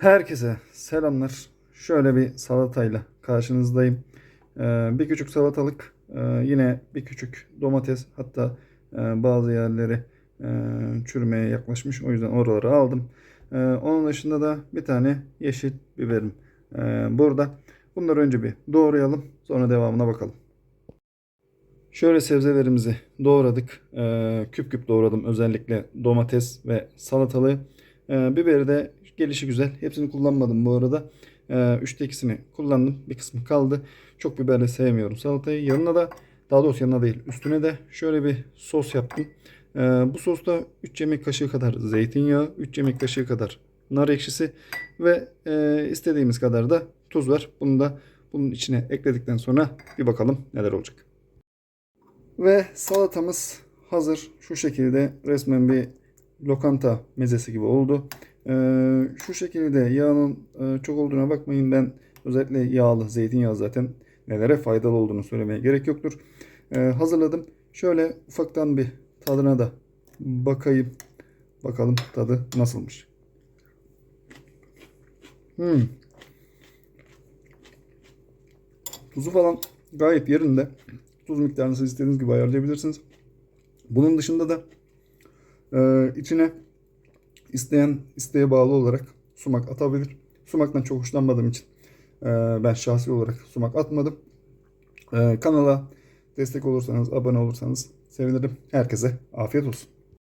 Herkese selamlar. Şöyle bir salatayla karşınızdayım. Ee, bir küçük salatalık, e, yine bir küçük domates, hatta e, bazı yerleri e, çürümeye yaklaşmış. O yüzden oraları aldım. E, onun dışında da bir tane yeşil biberim e, burada. Bunları önce bir doğrayalım, sonra devamına bakalım. Şöyle sebzelerimizi doğradık. Ee, küp küp doğradım. Özellikle domates ve salatalığı. Ee, biberi de gelişi güzel. Hepsini kullanmadım bu arada. Ee, üçte ikisini kullandım. Bir kısmı kaldı. Çok biberli sevmiyorum salatayı. Yanına da daha doğrusu yanına değil. Üstüne de şöyle bir sos yaptım. Ee, bu sosta 3 yemek kaşığı kadar zeytinyağı, 3 yemek kaşığı kadar nar ekşisi ve e, istediğimiz kadar da tuz var. Bunu da bunun içine ekledikten sonra bir bakalım neler olacak. Ve salatamız hazır. Şu şekilde resmen bir lokanta mezesi gibi oldu. Ee, şu şekilde yağının e, çok olduğuna bakmayın. Ben özellikle yağlı, zeytinyağı zaten nelere faydalı olduğunu söylemeye gerek yoktur. Ee, hazırladım. Şöyle ufaktan bir tadına da bakayım. Bakalım tadı nasılmış. Hmm. Tuzu falan gayet yerinde. Tuz miktarını siz istediğiniz gibi ayarlayabilirsiniz. Bunun dışında da e, içine isteyen isteğe bağlı olarak sumak atabilir. Sumaktan çok hoşlanmadığım için e, ben şahsi olarak sumak atmadım. E, kanala destek olursanız, abone olursanız sevinirim. Herkese afiyet olsun.